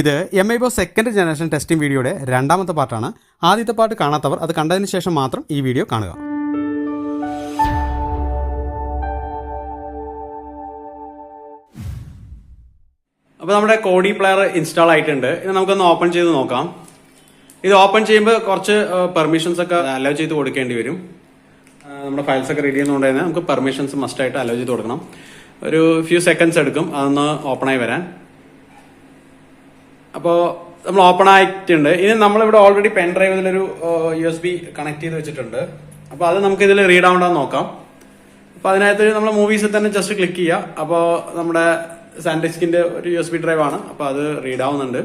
ഇത് M I ബോ second generation testing വീഡിയോയുടെ രണ്ടാമത്തെ പാർട്ടാണ് ആദ്യത്തെ പാർട്ട് കാണാത്തവർ അത് കണ്ടതിന് ശേഷം മാത്രം ഈ വീഡിയോ കാണുക. അപ്പോൾ നമ്മുടെ കോഡി പ്ലെയർ ഇൻസ്റ്റാൾ ആയിട്ടുണ്ട്. ഇത് നമുക്കൊന്ന് ഓപ്പൺ ചെയ്ത് നോക്കാം. ഇത് ഓപ്പൺ ചെയ്യുമ്പോൾ കുറച്ച് പെർമിഷൻസ് ഒക്കെ അലോ ചെയ്ത് കൊടുക്കേണ്ടി വരും. നമ്മുടെ ഫയൽസ് ഒക്കെ റെഡി ചെയ്യുന്നതുകൊണ്ട് തന്നെ നമുക്ക് പെർമിഷൻസ് മസ്റ്റ് ആയിട്ട് അലോ ചെയ്ത് കൊടുക്കണം. ഒരു ഫ്യൂ സെക്കൻഡ്സ് എടുക്കും. അതൊന്ന് ഓപ്പൺ ആയി വരാൻ. അപ്പോൾ നമ്മൾ ഓപ്പൺ ആയിട്ടുണ്ട്. ഇനി നമ്മളിവിടെ ഓൾറെഡി പെൻ ഡ്രൈവ് ഇതിലൊരു യു എസ് ബി കണക്ട് ചെയ്ത് വെച്ചിട്ടുണ്ട്. അപ്പോൾ അത് നമുക്ക് ഇതിൽ റീഡ് ആവണ്ട നോക്കാം. അപ്പോൾ അതിനകത്ത് നമ്മൾ മൂവീസിൽ തന്നെ ജസ്റ്റ് ക്ലിക്ക് ചെയ്യുക അപ്പോൾ നമ്മുടെ സാൻഡിസ്കിന്റെ ഒരു യു എസ് ബി ഡ്രൈവ് ആണ്. അപ്പോൾ അത് റീഡ് ആവുന്നുണ്ട്.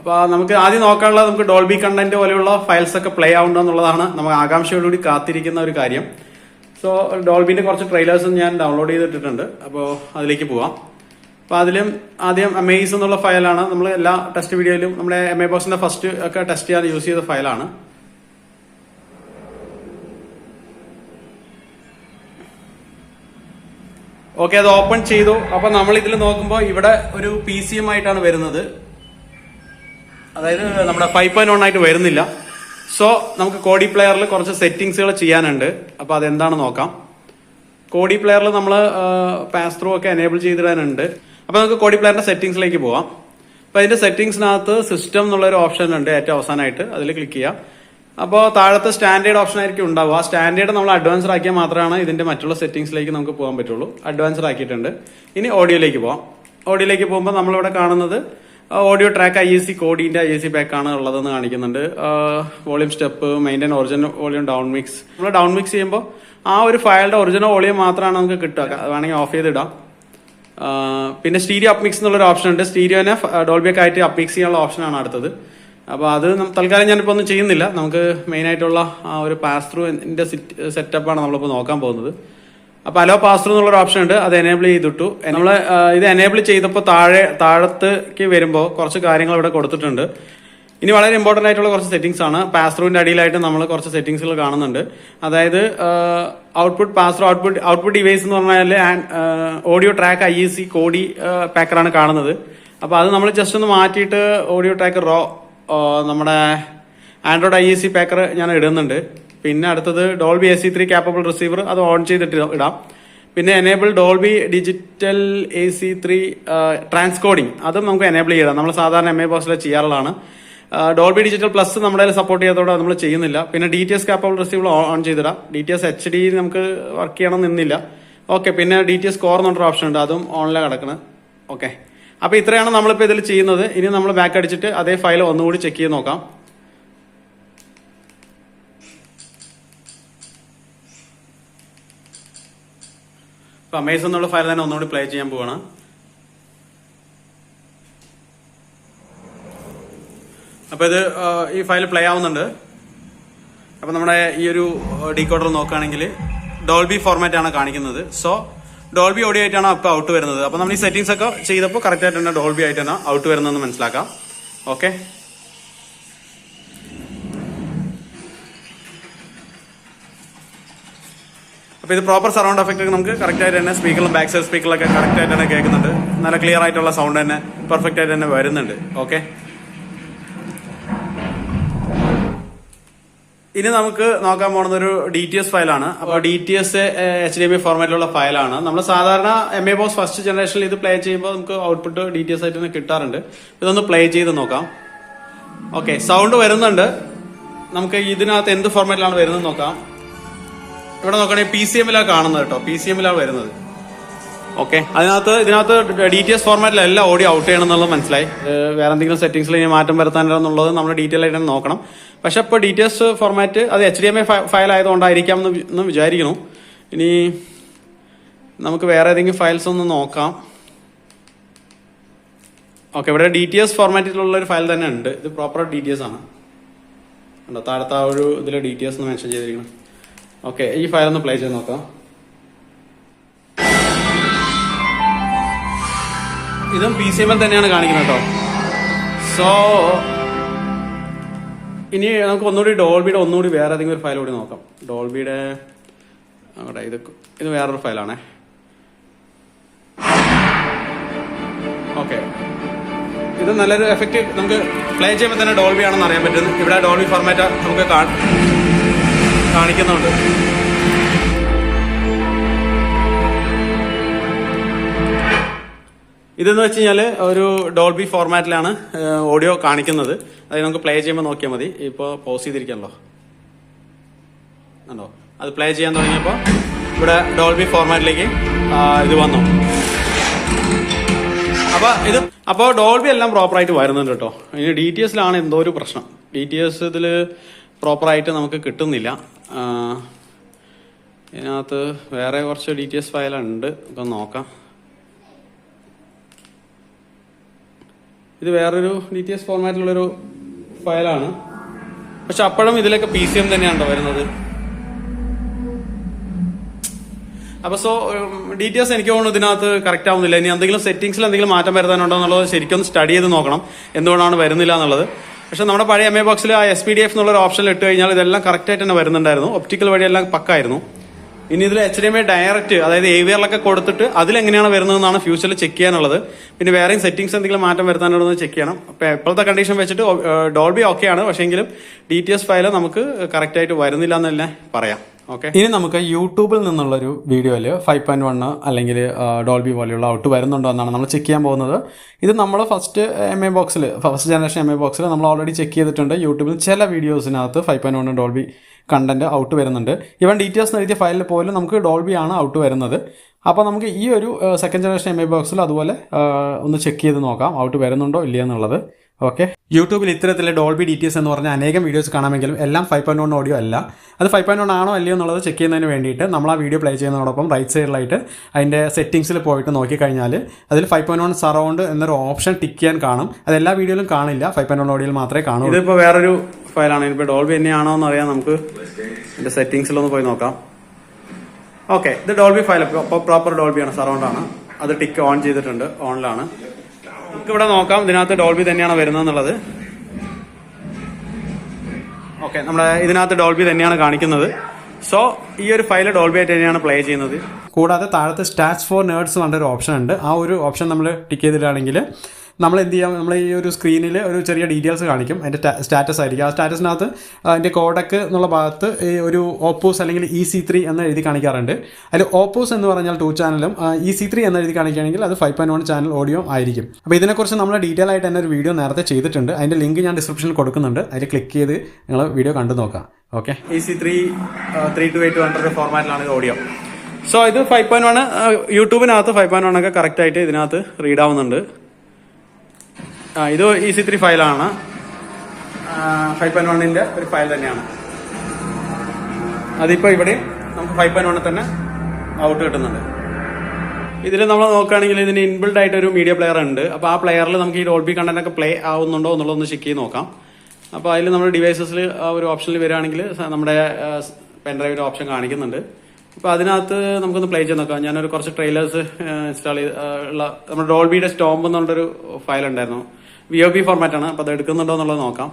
അപ്പോൾ നമുക്ക് ആദ്യം നോക്കാനുള്ളത് നമുക്ക് ഡോൾബി കണ്ടന്റ് പോലെയുള്ള ഫയൽസ് ഒക്കെ പ്ലേ ആവുന്നുണ്ടോ എന്നുള്ളതാണ് നമുക്ക് ആകാംക്ഷയോടുകൂടി കാത്തിരിക്കുന്ന ഒരു കാര്യം. സോ ഡോൾബിന്റെ കുറച്ച് ട്രെയിലേഴ്സും ഞാൻ ഡൗൺലോഡ് ചെയ്തിട്ടിട്ടുണ്ട്. അപ്പോൾ അതിലേക്ക് പോവാം. അപ്പോൾ അതിലും ആദ്യം അമേസ് എന്നുള്ള ഫയലാണ്. നമ്മൾ എല്ലാ ടെസ്റ്റ് വീഡിയോയിലും നമ്മുടെ എം എ ബോക്സിന്റെ ഫസ്റ്റ് ഒക്കെ ടെസ്റ്റ് ചെയ്യാൻ യൂസ് ചെയ്ത ഫയലാണ്. ഓക്കെ അത് ഓപ്പൺ ചെയ്തു. അപ്പൊ നമ്മൾ ഇതിൽ നോക്കുമ്പോൾ ഇവിടെ ഒരു പി സി എം ആയിട്ടാണ് വരുന്നത്. അതായത് നമ്മുടെ ഫൈവ് പോയിന്റ് വൺ ആയിട്ട് വരുന്നില്ല. സോ നമുക്ക് കോഡി പ്ലെയറിൽ കുറച്ച് സെറ്റിങ്സുകൾ ചെയ്യാനുണ്ട്. അപ്പൊ അതെന്താണ് നോക്കാം. കോഡി പ്ലെയറിൽ നമ്മൾ പാസ് ത്രൂ ഒക്കെ എനേബിൾ ചെയ്തിടാനുണ്ട്. അപ്പൊ നമുക്ക് കോഡി പ്ലാനിന്റെ സെറ്റിംഗ്സിലേക്ക് പോവാം. അപ്പൊ അതിന്റെ സെറ്റിംഗ്സിനകത്ത് സിസ്റ്റം എന്നുള്ള ഒരു ഓപ്ഷൻ ഉണ്ട് ഏറ്റവും അവസാനമായിട്ട് അതിൽ ക്ലിക്ക് ചെയ്യാം. അപ്പോൾ താഴത്തെ സ്റ്റാൻഡേർഡ് ഓപ്ഷൻ ആയിരിക്കും ഉണ്ടാവുക. ആ സ്റ്റാൻഡേർഡ് നമ്മൾ അഡ്വാൻസ്ഡ് ആക്കിയാൽ മാത്രമാണ് ഇതിന്റെ മറ്റുള്ള സെറ്റിംഗ്സിലേക്ക് നമുക്ക് പോകാൻ പറ്റുള്ളൂ. അഡ്വാൻസ്ഡ് ആക്കിയിട്ടുണ്ട്. ഇനി ഓഡിയോയിലേക്ക് പോവാം. ഓഡിയോയിലേക്ക് പോകുമ്പോൾ നമ്മളിവിടെ കാണുന്നത് audio track I S C കോഡിന്റെ ഐ എസ് സി ബാക്കാണ് ആണ് ഉള്ളതെന്ന് കാണിക്കുന്നുണ്ട്. Volume step maintain original volume down mix നമ്മൾ ഡൗൺ മിക്സ് ചെയ്യുമ്പോൾ ആ ഒരു ഫയലിന്റെ ഒറിജിനൽ വോളിയം മാത്രമാണ് നമുക്ക് കിട്ടുക. വേണമെങ്കിൽ ഓഫ് ചെയ്തിടാം. പിന്നെ സ്റ്റീരിയോ അപ്മിക്സ് എന്നുള്ളൊരു ഓപ്ഷൻ ഉണ്ട്. സ്റ്റീരിയോനെ ഡോൾബിയൊക്കെ ആയിട്ട് അപ്മിക്സ് ചെയ്യാനുള്ള ഓപ്ഷനാണ് അടുത്തത്. അപ്പോൾ അത് തൽക്കാലം ഞാനിപ്പോൾ ഒന്നും ചെയ്യുന്നില്ല. നമുക്ക് മെയിൻ ആയിട്ടുള്ള ആ ഒരു പാസ് ത്രൂന്റെ സെറ്റപ്പാണ് നമ്മളിപ്പോൾ നോക്കാൻ പോകുന്നത്. അപ്പോൾ അലോ പാസ് ത്രൂ എന്നുള്ളൊരു ഓപ്ഷൻ ഉണ്ട്. അത് എനേബിൾ ചെയ്തിട്ടു. നമ്മൾ ഇത് എനേബിൾ ചെയ്തപ്പോൾ താഴെ താഴത്തേക്ക് വരുമ്പോൾ കുറച്ച് കാര്യങ്ങൾ ഇവിടെ കൊടുത്തിട്ടുണ്ട്. ഇനി വളരെ ഇമ്പോർട്ടന്റ് ആയിട്ടുള്ള കുറച്ച് സെറ്റിംഗ്സ് ആണ്. പാസ് അടിയിലായിട്ട് നമ്മൾ കുറച്ച് സെറ്റിംഗ്സുകൾ കാണുന്നുണ്ട്. അതായത് output pass through output output device എന്ന് പറഞ്ഞാൽ audio track I S C Cody പാക്കറാണ് കാണുന്നത്. അപ്പോൾ അത് നമ്മൾ ജസ്റ്റ് ഒന്ന് മാറ്റിയിട്ട് ഓഡിയോ ട്രാക്ക് റോ നമ്മുടെ Android I S C packer ഞാൻ ഇടുന്നുണ്ട്. പിന്നെ അടുത്തത് Dolby S C three capable receiver അത് ഓൺ ചെയ്തിട്ട് ഇടാം. പിന്നെ enable Dolby digital A C three transcoding അതും നമുക്ക് എനേബിൾ ചെയ്യാം നമ്മൾ സാധാരണ എം എ പോസ്റ്റിലെ ചെയ്യാറുള്ളതാണ്. ഡോൾബി ഡിജിറ്റൽ പ്ലസ് നമ്മുടെ സപ്പോർട്ട് ചെയ്തതോടെ നമ്മൾ ചെയ്യുന്നില്ല. പിന്നെ D T S capable receiver on ചെയ്തിടാം. D T S H D നമുക്ക് വർക്ക് ചെയ്യണം നിന്നില്ല. ഓക്കെ പിന്നെ ഡി ടി എസ് കോർ എന്നൊരു ഓപ്ഷൻ ഉണ്ട്. അതും ഓൺലൈൻ കിടക്കുന്നത് ഓക്കെ അപ്പോൾ ഇത്രയാണ് നമ്മളിപ്പോൾ ഇതിൽ ചെയ്യുന്നത്. ഇനി നമ്മൾ ബാക്ക് അടിച്ചിട്ട് അതേ ഫയൽ ഒന്നുകൂടി ചെക്ക് ചെയ്ത് നോക്കാം. അപ്പൊ അമേസ് എന്നുള്ള ഫയൽ തന്നെ ഒന്നുകൂടി പ്ലേ ചെയ്യാൻ പോവാണ്. അപ്പൊ ഇത് ഈ ഫയൽ പ്ലേ ആവുന്നുണ്ട്. അപ്പോൾ നമ്മുടെ ഈ ഒരു ഡീകോഡർ നോക്കുകയാണെങ്കിൽ ഡോൾബി ഫോർമാറ്റ് ആണ് കാണിക്കുന്നത്. സോ ഡോൾബി ഓഡിയോ ആയിട്ടാണ് ഇപ്പൊ ഔട്ട് വരുന്നത്. അപ്പോൾ നമ്മൾ ഈ സെറ്റിംഗ്സ് ഒക്കെ ചെയ്തപ്പോൾ കറക്റ്റ് ആയിട്ട് തന്നെ ഡോൾബി ആയിട്ട് തന്നെ ഔട്ട് വരുന്നതെന്ന് മനസ്സിലാക്കാം. ഓക്കെ അപ്പോൾ ഇത് പ്രോപ്പർ സറൗണ്ട് എഫക്റ്റ് നമുക്ക് കറക്റ്റ് ആയിട്ട് തന്നെ സ്പീക്കറിലും ബാക്ക് സൈഡ് സ്പീക്കറിലൊക്കെ കറക്റ്റ് ആയിട്ട് തന്നെ കേൾക്കുന്നുണ്ട്. നല്ല ക്ലിയർ ആയിട്ടുള്ള സൗണ്ട് തന്നെ പെർഫെക്റ്റ് ആയിട്ട് തന്നെ വരുന്നുണ്ട്. ഓക്കെ ഇനി നമുക്ക് നോക്കാൻ പോകുന്നത് ഒരു ഡി ടി എസ് ഫയലാണ് അപ്പോൾ D T S H D M I ഫോർമാറ്റിലുള്ള ഫയലാണ് നമ്മൾ സാധാരണ എം എ ബോസ് ഫസ്റ്റ് ജനറേഷനിൽ ഇത് പ്ലേ ചെയ്യുമ്പോൾ നമുക്ക് ഔട്ട്പുട്ട് ഡി ടി എസ് ആയിട്ട് തന്നെ കിട്ടാറുണ്ട്. ഇതൊന്ന് പ്ലേ ചെയ്ത് നോക്കാം. ഓക്കെ സൗണ്ട് വരുന്നുണ്ട്. നമുക്ക് ഇതിനകത്ത് എന്ത് ഫോർമാറ്റിലാണ് വരുന്നത് നോക്കാം. ഇവിടെ നോക്കണേ പി സി എമ്മിലാണ് കാണുന്നത് കേട്ടോ. പി സി എമ്മിലാണ് വരുന്നത്. ഓക്കെ അതിനകത്ത് ഇതിനകത്ത് ഡി ടി എസ് ഫോർമാറ്റിലല്ല ഓഡിയോ ഔട്ട് ചെയ്യണം എന്നുള്ളത് മനസ്സിലായി. വേറെ എന്തെങ്കിലും സെറ്റിംഗ്സിൽ ഇനി മാറ്റം വരുത്താനുള്ളത് നമ്മൾ ഡീറ്റെയിൽ ആയിട്ട് നോക്കണം. പക്ഷെ ഇപ്പോൾ ഡി ടി എസ് ഫോർമാറ്റ് അത് H D M I file ആയതുകൊണ്ടായിരിക്കാം എന്ന് വിചാരിക്കുന്നു. ഇനി നമുക്ക് വേറെ ഏതെങ്കിലും ഫയൽസ് ഒന്ന് നോക്കാം. ഓക്കെ ഇവിടെ ഡി ടി എസ് ഫോർമാറ്റിലുള്ള ഒരു ഫയൽ തന്നെ ഉണ്ട്. ഇത് പ്രോപ്പർ ഡി ടി എസ് ആണ്. ഉണ്ടോ താഴത്തെ ആ ഒരു ഇതിൽ ഡി ടി എസ് മെൻഷൻ ചെയ്തിരിക്കണം ഓക്കെ ഈ ഫയൽ ഒന്ന് പ്ലേ ചെയ്ത് നോക്കാം. ഇതും പി സി എമ്മിൽ തന്നെയാണ് കാണിക്കുന്നത് കേട്ടോ. സോ ഇനി നമുക്ക് ഒന്നുകൂടി ഡോൾബിയുടെ ഒന്നുകൂടി വേറെ ഏതെങ്കിലും ഒരു ഫയൽ കൂടി നോക്കാം. ഡോൾബിയുടെ അവിടെ ഇത് ഇത് വേറൊരു ഫയലാണേ ഓക്കെ ഇത് നല്ലൊരു എഫക്റ്റ് നമുക്ക് പ്ലേ ചെയ്യുമ്പോൾ തന്നെ ഡോൾബി ആണെന്ന് അറിയാൻ പറ്റും. ഇവിടെ ഡോൾബി ഫോർമാറ്റ് നമുക്ക് കാണിക്കുന്നുണ്ട്. ഇതെന്ന് വെച്ച് കഴിഞ്ഞാൽ ഒരു ഡോൾബി ഫോർമാറ്റിലാണ് ഓഡിയോ കാണിക്കുന്നത്. അത് നമുക്ക് പ്ലേ ചെയ്യുമ്പോൾ നോക്കിയാൽ മതി. ഇപ്പോൾ പോസ് ചെയ്തിരിക്കണല്ലോ. ഉണ്ടോ അത് പ്ലേ ചെയ്യാൻ തുടങ്ങിയപ്പോൾ ഇവിടെ ഡോൾബി ഫോർമാറ്റിലേക്ക് ഇത് വന്നു. അപ്പൊ ഇത് അപ്പോൾ ഡോൾബി എല്ലാം പ്രോപ്പറായിട്ട് വരുന്നുണ്ട് കേട്ടോ. ഇനി ഡി ടി എസിലാണ് എന്തോ ഒരു പ്രശ്നം. ഡി ടി എസ് ഇതിൽ പ്രോപ്പറായിട്ട് നമുക്ക് കിട്ടുന്നില്ല. ഇതിനകത്ത് വേറെ കുറച്ച് ഡി ടി എസ് ഫയലുണ്ട് ഇപ്പം നോക്കാം. ഇത് വേറൊരു ഡി ടി എസ് ഫോർമാറ്റിലുള്ളൊരു ഫയലാണ്. പക്ഷെ അപ്പോഴും ഇതിലൊക്കെ പി സി എം തന്നെയാണോ വരുന്നത്. അപ്പൊ സോ ഡീറ്റെയിൽസ് എനിക്ക് തോന്നുന്നു ഇതിനകത്ത് കറക്റ്റ് ആവുന്നില്ല. ഇനി എന്തെങ്കിലും സെറ്റിംഗ്സിൽ എന്തെങ്കിലും മാറ്റം വരുത്താനുണ്ടോ എന്നുള്ളത് ശരിക്കും സ്റ്റഡി ചെയ്ത് നോക്കണം. എന്തുകൊണ്ടാണ് വരുന്നില്ല എന്നുള്ളത്. പക്ഷെ നമ്മുടെ പഴയ എം എ ബോക്സിൽ ആ എസ് പി ഡി എഫ് എന്നുള്ള ഓപ്ഷനിൽ ഇട്ട് കഴിഞ്ഞാൽ ഇതെല്ലാം കറക്റ്റ് ആയിട്ട് തന്നെ വരുന്നുണ്ടായിരുന്നു. ഒപ്റ്റിക്കൽ വഴിയെല്ലാം പക്കായിരുന്നു. ഇനി ഇതിൽ H D M I direct അതായത് ആറിലൊക്കെ കൊടുത്തിട്ട് അതിലെങ്ങനെയാണ് വരുന്നതെന്നാണ് ഫ്യൂച്ചറിൽ ചെക്ക് ചെയ്യാനുള്ളത്. പിന്നെ വേറെയും സെറ്റിംഗ്സ് എന്തെങ്കിലും മാറ്റം വരുത്താനുണ്ടോ എന്ന് ചെക്ക് ചെയ്യണം. അപ്പോൾ ഇപ്പോഴത്തെ കണ്ടീഷൻ വെച്ചിട്ട് ഡോൾബി ഓക്കെയാണ് പക്ഷേങ്കിലും ഡി ടി എസ് ഫയൽ നമുക്ക് കറക്റ്റായിട്ട് വരുന്നില്ല എന്നല്ലേ പറയാം. ഓക്കെ ഇനി നമുക്ക് യൂട്യൂബിൽ നിന്നുള്ള ഒരു വീഡിയോയിൽ ഫൈവ് പോയിന്റ് വൺ അല്ലെങ്കിൽ ഡോൾബി പോലെയുള്ള ഔട്ട് വരുന്നുണ്ടോ എന്നാണ് നമ്മൾ ചെക്ക് ചെയ്യാൻ പോകുന്നത്. ഇത് നമ്മൾ ഫസ്റ്റ് എം എ ബോക്സിൽ ഫസ്റ്റ് ജനറേഷൻ എം എ ബോക്സിൽ നമ്മൾ ഓൾറെഡി ചെക്ക് ചെയ്തിട്ടുണ്ട്. യൂട്യൂബിൽ ചില വീഡിയോസിനകത്ത് five point one Dolby content out വരുന്നുണ്ട്. ഇവൻ ഡീറ്റെയിൽസ് എഴുതിയ ഫയലിൽ പോലും നമുക്ക് ഡോൾബി ആണ് ഔട്ട് വരുന്നത്. അപ്പോൾ നമുക്ക് ഈ ഒരു സെക്കൻഡ് ജനറേഷൻ എം എ ബോക്സിൽ അതുപോലെ ഒന്ന് ചെക്ക് ചെയ്ത് നോക്കാം. ഔട്ട് വരുന്നുണ്ടോ ഇല്ല എന്നുള്ളത്. ഓക്കെ യൂട്യൂബിൽ ഇത്തരത്തിലെ ഡോൾബി ഡീറ്റെയിൽസ് എന്ന് പറഞ്ഞ അനേകം വീഡിയോസ് കാണാമെങ്കിലും എല്ലാം ഫൈവ് പോയിന്റ് വൺ ഓഡിയോ അല്ല. അത് ഫൈവ് പോയിന്റ് വൺ ആണോ അല്ലയോ എന്നുള്ളത് ചെക്ക് ചെയ്യുന്നതിന് വേണ്ടിയിട്ട് നമ്മൾ ആ വീഡിയോ പ്ലേ ചെയ്യുന്നതോടൊപ്പം റൈറ്റ് സൈഡിലായിട്ട് അതിന്റെ സെറ്റിംഗ്സിൽ പോയിട്ട് നോക്കിക്കഴിഞ്ഞാൽ അതിൽ ഫൈവ് പോയിന്റ് വൺ സറൗണ്ട് എന്നൊരു ഓപ്ഷൻ ടിക്ക് ചെയ്യാൻ കാണും. അത് എല്ലാ വീഡിയോയിലും കാണില്ല. ഫൈവ് പോയിന്റ് വൺ ഓഡിയോയിൽ മാത്രമേ കാണൂ ഇതിപ്പോൾ വേറൊരു ഫയലാണ് ഇപ്പോൾ ഡോൾബി തന്നെയാണോ എന്ന് അറിയാൻ നമുക്ക് ഇതിന്റെ സെറ്റിംഗ്സിലൊന്ന് പോയി നോക്കാം. ഓക്കെ ഇത് ഡോൾബി ഫയൽ അപ്പോൾ പ്രോപ്പർ ഡോൾബിയാണ് സറൗണ്ട് ആണ്. അത് ടിക്ക് ഓൺ ചെയ്തിട്ടുണ്ട്. ഓണിലാണ് നമുക്ക് ഇവിടെ നോക്കാം. ഇതിനകത്ത് ഡോൾബി തന്നെയാണ് വരുന്നത് എന്നുള്ളത് ഓക്കെ നമ്മുടെ ഇതിനകത്ത് ഡോൾബി തന്നെയാണ് കാണിക്കുന്നത്. സോ ഈ ഒരു ഫയൽ ഡോൾബി ആയിട്ട് തന്നെയാണ് പ്ലേ ചെയ്യുന്നത്. കൂടാതെ താഴത്ത് സ്റ്റാറ്റ്സ് ഫോർ നേഴ്സ് പറഞ്ഞൊരു ഓപ്ഷൻ ഉണ്ട്. ആ ഒരു ഓപ്ഷൻ നമ്മൾ ടിക്ക് ചെയ്തിട്ടാണെങ്കിൽ നമ്മൾ എന്ത് ചെയ്യാം? നമ്മൾ ഈ ഒരു സ്ക്രീനിൽ ഒരു ചെറിയ ഡീറ്റെയിൽസ് കാണിക്കും. അതിന്റെ സ്റ്റാറ്റസ് ആയിരിക്കും. ആ സ്റ്റാറ്റസിനകത്ത് അതിന്റെ കോഡക്ക് എന്നുള്ള ഭാഗത്ത് ഈ ഒരു ഓപ്പോസ് അല്ലെങ്കിൽ ഇ സി ത്രീ എന്ന് എഴുതി കാണിക്കാറുണ്ട്. അതിൽ ഓപ്പോസ് എന്ന് പറഞ്ഞാൽ ടു ചാനലും ഇ സി ത്രീ എന്ന് എഴുതി കാണിക്കുകയാണെങ്കിൽ അത് five point one channel audio ആയിരിക്കും. അപ്പോൾ ഇതിനെക്കുറിച്ച് നമ്മൾ ഡീറ്റെയിൽ ആയിട്ട് തന്നെ ഒരു വീഡിയോ നേരത്തെ ചെയ്തിട്ടുണ്ട്. അതിന്റെ ലിങ്ക് ഞാൻ ഡിസ്ക്രിപ്ഷനിൽ കൊടുക്കുന്നുണ്ട്. അതിൽ ക്ലിക്ക് ചെയ്ത് നിങ്ങൾ വീഡിയോ കണ്ടു നോക്കാം okay E C three three two eight hundred ഫോർമാറ്റിലാണ് audio so ഇത് ഫൈവ് പോയിന്റ് വൺ യൂട്യൂബിനകത്ത് ഫൈവ് പോയിന്റ് വൺ ഒക്കെ കറക്റ്റായിട്ട് ഇതിനകത്ത് റീഡ് ആവുന്നുണ്ട്. ആ, ഇത് ഇ സി ത്രീ ഫയലാണ്. ഫൈവ് പോയിന്റ് വണ്ണിന്റെ ഒരു ഫയൽ തന്നെയാണ്. അതിപ്പോ ഇവിടെ നമുക്ക് ഫൈവ് പോയിന്റ് വണ്ണിൽ തന്നെ ഔട്ട് കിട്ടുന്നുണ്ട്. ഇതിൽ നമ്മൾ നോക്കുകയാണെങ്കിൽ ഇതിന് ഇൻബിൽഡ് ആയിട്ട് ഒരു മീഡിയ പ്ലെയർ ഉണ്ട്. അപ്പോൾ ആ പ്ലെയറിൽ നമുക്ക് ഈ ഡോൾബി കണ്ടന്റ് ഒക്കെ പ്ലേ ആവുന്നുണ്ടോ എന്നുള്ളത് ഒന്ന് ചെക്ക് ചെയ്ത് നോക്കാം. അപ്പോൾ അതിൽ നമ്മുടെ ഡിവൈസസിൽ ആ ഒരു ഓപ്ഷനിൽ വരികയാണെങ്കിൽ നമ്മുടെ പെൻഡ്രൈവിന്റെ ഓപ്ഷൻ കാണിക്കുന്നുണ്ട്. അപ്പോൾ അതിനകത്ത് നമുക്കൊന്ന് പ്ലേ ചെയ്ത് നോക്കാം. ഞാനൊരു കുറച്ച് ട്രെയിലേഴ്സ് ഇൻസ്റ്റാൾ ചെയ്ത് ഉള്ള നമ്മുടെ ഡോൾബിയുടെ സ്റ്റോംബ് എന്നുള്ളൊരു ഫയൽ ഉണ്ടായിരുന്നു. വി ഒ പി ഫോർമാറ്റ് ആണ്. അപ്പോൾ അത് എടുക്കുന്നുണ്ടോ എന്നുള്ളത് നോക്കാം.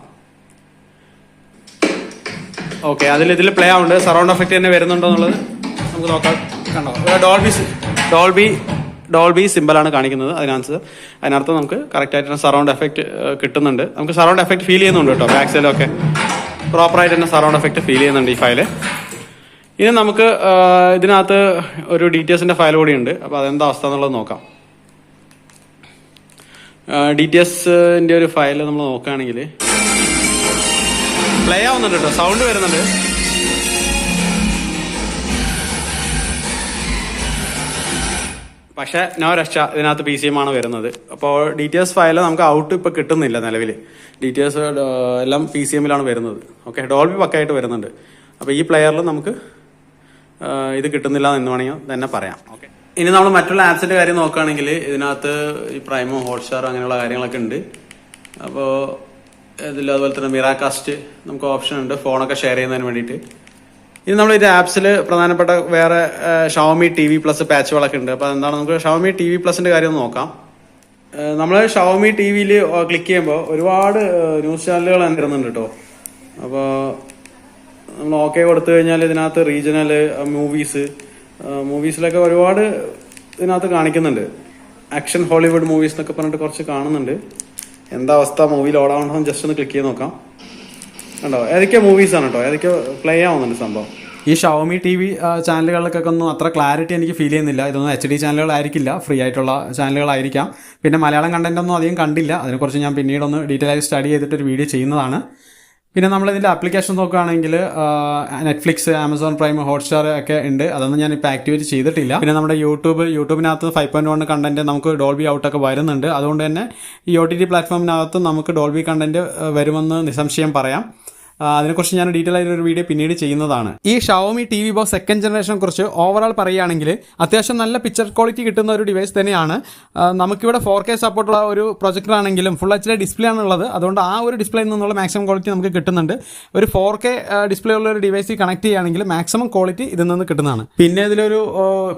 ഓക്കെ അതിൽ ഇതിൽ പ്ലേ ആവുന്നുണ്ട്. സറൗണ്ട് എഫക്റ്റ് തന്നെ വരുന്നുണ്ടോ എന്നുള്ളത് നമുക്ക് നോക്കാം. കണ്ടോ? ഡോൾബി ഡോൾബി ഡോൾബി സിമ്പിളാണ് കാണിക്കുന്നത് അതിനകത്ത്. അതിനർത്ഥം നമുക്ക് കറക്റ്റ് ആയിട്ട് സറൗണ്ട് എഫക്റ്റ് കിട്ടുന്നുണ്ട്. നമുക്ക് സറൗണ്ട് എഫക്റ്റ് ഫീൽ ചെയ്യുന്നുണ്ട് കേട്ടോ ബാക്ക് സൈഡിലൊക്കെ പ്രോപ്പറായിട്ട് തന്നെ സറൗണ്ട് എഫക്റ്റ് ഫീൽ ചെയ്യുന്നുണ്ട് ഈ ഫയൽ ഇനി നമുക്ക് ഇതിനകത്ത് ഒരു ഡീറ്റെയിൽസിന്റെ ഫയൽ കൂടി ഉണ്ട്. അപ്പോൾ അതെന്താ അവസ്ഥ എന്നുള്ളത് നോക്കാം. ഡി ടി എസിന്റെ ഒരു ഫയൽ നമ്മൾ നോക്കുകയാണെങ്കിൽ പ്ലേ ആവുന്നുണ്ട് കേട്ടോ സൗണ്ട് വരുന്നുണ്ട്. പക്ഷെ നോ രക്ഷ ഇതിനകത്ത് പി സി എം ആണ് വരുന്നത്. അപ്പോൾ ഡി ടി എസ് ഫയൽ നമുക്ക് ഔട്ട് ഇപ്പൊ കിട്ടുന്നില്ല നിലവിൽ ഡി ടി എസ് എല്ലാം പി സി എമ്മിലാണ് വരുന്നത്. ഓക്കെ ഡോൾബി പക്കായിട്ട് വരുന്നുണ്ട്. അപ്പോൾ ഈ പ്ലെയറിൽ നമുക്ക് ഇത് കിട്ടുന്നില്ല എന്ന് വേണമെങ്കിൽ തന്നെ പറയാം. ഓക്കെ ഇനി നമ്മൾ മറ്റുള്ള ആപ്സിന്റെ കാര്യം നോക്കുകയാണെങ്കിൽ ഇതിനകത്ത് ഈ പ്രൈമോ ഹോട്ട്സ്റ്റാർ അങ്ങനെയുള്ള കാര്യങ്ങളൊക്കെ ഉണ്ട്. അപ്പോൾ ഇതിൽ അതുപോലെ തന്നെ മിറാകാസ്റ്റ് നമുക്ക് ഓപ്ഷൻ ഉണ്ട്. ഫോണൊക്കെ ഷെയർ ചെയ്യുന്നതിന് വേണ്ടിയിട്ട്. ഇനി നമ്മൾ ഇതിന്റെ ആപ്സിൽ പ്രധാനപ്പെട്ട വേറെ ഷവമി ടി വി പ്ലസ് പാച്ചുകളൊക്കെ ഉണ്ട്. അപ്പോൾ എന്താണ് നമുക്ക് ഷവമി ടി വി പ്ലസിന്റെ കാര്യം നോക്കാം. നമ്മൾ ഷവമി ടി വിയിൽ ക്ലിക്ക് ചെയ്യുമ്പോൾ ഒരുപാട് ന്യൂസ് ചാനലുകൾ വരുന്നുണ്ട് കേട്ടോ. അപ്പോൾ നമ്മൾ ഓക്കെ കൊടുത്തു കഴിഞ്ഞാൽ ഇതിനകത്ത് റീജിയണൽ മൂവീസ് മൂവീസിലൊക്കെ ഒരുപാട് ഇതിനകത്ത് കാണിക്കുന്നുണ്ട്. ആക്ഷൻ ഹോളിവുഡ് മൂവീസ് എന്നൊക്കെ പറഞ്ഞിട്ട് കുറച്ച് കാണുന്നുണ്ട്. എന്താ അവസ്ഥ? മൂവി ലോഡാവണോ ജസ്റ്റ് ഒന്ന് ക്ലിക്ക് ചെയ്ത് നോക്കാം. കണ്ടോ? ഏതൊക്കെ മൂവീസ് ആണ് കേട്ടോ. ഏതൊക്കെ പ്ലേ ആവുന്നുണ്ട് സംഭവം. ഈ ഷവമി ടി വി ചാനലുകളിലൊക്കെ ഒന്നും അത്ര ക്ലാരിറ്റി എനിക്ക് ഫീൽ ചെയ്യുന്നില്ല. ഇതൊന്നും എച്ച് ഡി ചാനലുകളായിരിക്കില്ല ഫ്രീ ആയിട്ടുള്ള ചാനലുകളായിരിക്കാം പിന്നെ മലയാളം കണ്ടന്റ് ഒന്നും അധികം കണ്ടില്ല. അതിനെക്കുറിച്ച് ഞാൻ പിന്നീടൊന്ന് ഡീറ്റെയിൽ ആയി സ്റ്റഡി ചെയ്തിട്ട് ഒരു വീഡിയോ ചെയ്യുന്നതാണ്. പിന്നെ നമ്മൾ ഇതിന്റെ ആപ്ലിക്കേഷൻ നോക്കുകയാണെങ്കിൽ നെറ്റ്ഫ്ലിക്സ് ആമസോൺ പ്രൈം ഹോട്ട്സ്റ്റാർ ഒക്കെ ഉണ്ട്. അതൊന്നും ഞാൻ ഇപ്പോൾ ആക്ടിവേറ്റ് ചെയ്തിട്ടില്ല. പിന്നെ നമ്മുടെ യൂട്യൂബ് യൂട്യൂബിനകത്ത് ഫൈവ് പോയിന്റ് വൺ കണ്ടന്റ് നമുക്ക് ഡോൾബി ഔട്ടൊക്കെ വരുന്നുണ്ട്. അതുകൊണ്ട് തന്നെ ഈ ഒ ടി ടി പ്ലാറ്റ്ഫോമിനകത്ത് നമുക്ക് ഡോൾബി കണ്ടന്റ് വരുമെന്ന് നിസംശയം പറയാം. അതിനെക്കുറിച്ച് ഞാൻ ഡീറ്റെയിൽ ആയിട്ട് ഒരു വീഡിയോ പിന്നീട് ചെയ്യുന്നതാണ്. ഈ Xiaomi T V box second ജനറേഷനെ കുറിച്ച് ഓവറോൾ പറയുകയാണെങ്കിൽ അത്യാവശ്യം നല്ല പിക്ചർ ക്വാളിറ്റി കിട്ടുന്ന ഒരു ഡിവൈസ് തന്നെയാണ്. നമുക്കിവിടെ ഫോർ കെ സപ്പോർട്ടുള്ള ഒരു പ്രൊജക്ടർ ആണെങ്കിലും ഫുൾ എച്ച് ഡി ഡിസ്പ്ലേ ആണുള്ളത് അതുകൊണ്ട് ആ ഒരു ഡിസ്പ്ലേയിൽ നിന്നുള്ള മാക്സിമം ക്വാളിറ്റി നമുക്ക് കിട്ടുന്നുണ്ട്. ഒരു ഫോർ കെ ഡിസ്പ്ലേ ഉള്ള ഒരു ഡിവൈസ് കണക്ട് ചെയ്യുകയാണെങ്കിൽ മാക്സിമം ക്വാളിറ്റി ഇതിൽ നിന്ന് കിട്ടുന്നതാണ്. പിന്നെ ഇതിലൊരു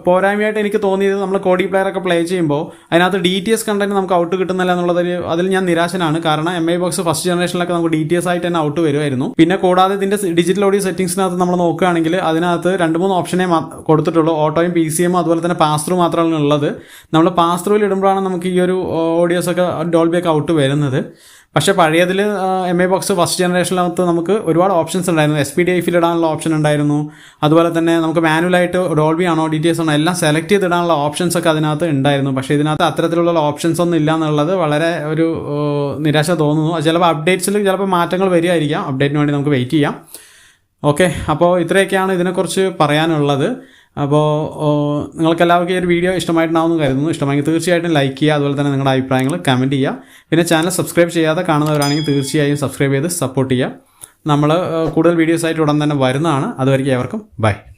പോരായ്മയായിട്ട് എനിക്ക് തോന്നിയത് നമ്മൾ കോഡി പ്ലെയർ ഒക്കെ പ്ലേ ചെയ്യുമ്പോൾ അതിനകത്ത് ഡി ടി എസ് കണ്ടന്റ് നമുക്ക് ഔട്ട് കിട്ടുന്നില്ല എന്നുള്ളതൊരു അതിൽ ഞാൻ നിരാശനാണ്. കാരണം എം ഐ ബോക്സ് ഫസ്റ്റ് ജനറേഷനിലൊക്കെ നമുക്ക് ഡി ടി എസ് ആയിട്ട് തന്നെ ഔട്ട് വരുമായിരുന്നു. പിന്നെ കൂടാതെ ഇതിന്റെ ഡിജിറ്റൽ ഓഡിയോ സെറ്റിംഗ്സിനകത്ത് നമ്മൾ നോക്കുകയാണെങ്കിൽ അതിനകത്ത് രണ്ട് മൂന്ന് ഓപ്ഷനെ കൊടുത്തിട്ടുള്ളൂ. ഓട്ടോയും പി സി എമ്മും അതുപോലെ തന്നെ പാസ് ത്രൂ മാത്രമാണ് ഉള്ളത് നമ്മൾ പാസ് ത്രൂവിൽ ഇടുമ്പോഴാണ് നമുക്ക് ഈ ഒരു ഓഡിയോസ് ഒക്കെ ഡോൾബി ഒക്കെ ഔട്ട് വരുന്നത്. പക്ഷേ പഴയതിൽ എം ഐ ബോക്സ് ഫസ്റ്റ് ജനറേഷനകത്ത് നമുക്ക് ഒരുപാട് ഓപ്ഷൻസ് ഉണ്ടായിരുന്നു. എസ് പി ഡി ഐഫിൽ ഇടാനുള്ള ഓപ്ഷൻ ഉണ്ടായിരുന്നു. അതുപോലെ തന്നെ നമുക്ക് മാനുവലായിട്ട് ഡോൾബി ആണോ ഡി ടി എസ് ആണോ എല്ലാം സെലക്ട് ചെയ്തിടാനുള്ള ഓപ്ഷൻസ് ഒക്കെ അതിനകത്ത് ഉണ്ടായിരുന്നു. പക്ഷേ ഇതിനകത്ത് അത്തരത്തിലുള്ള ഓപ്ഷൻസ് ഒന്നും ഇല്ല എന്നുള്ളത് വളരെ ഒരു നിരാശ തോന്നുന്നു. ചിലപ്പോൾ അപ്ഡേറ്റ്സിൽ ചിലപ്പോൾ മാറ്റങ്ങൾ വരികയായിരിക്കാം. അപ്ഡേറ്റിന് വേണ്ടി നമുക്ക് വെയിറ്റ് ചെയ്യാം. ഓക്കെ അപ്പോൾ ഇത്രയൊക്കെയാണ് ഇതിനെക്കുറിച്ച് പറയാനുള്ളത്. അപ്പോൾ നിങ്ങൾക്ക് എല്ലാവർക്കും ഈ ഒരു വീഡിയോ ഇഷ്ടമായിട്ടുണ്ടാവുമെന്ന് കരുതുന്നു. ഇഷ്ടമായെങ്കിൽ തീർച്ചയായിട്ടും ലൈക്ക് ചെയ്യുക അതുപോലെ തന്നെ നിങ്ങളുടെ അഭിപ്രായങ്ങൾ കമന്റ് ചെയ്യുക. പിന്നെ ചാനൽ സബ്സ്ക്രൈബ് ചെയ്യാതെ കാണുന്നവരാണെങ്കിൽ തീർച്ചയായും സബ്സ്ക്രൈബ് ചെയ്ത് സപ്പോർട്ട് ചെയ്യുക. നമ്മൾ കൂടുതൽ വീഡിയോസായിട്ട് ഉടൻ തന്നെ വരുന്നതാണ്. അതുവരെയ്ക്കും ഏവർക്കും ബൈ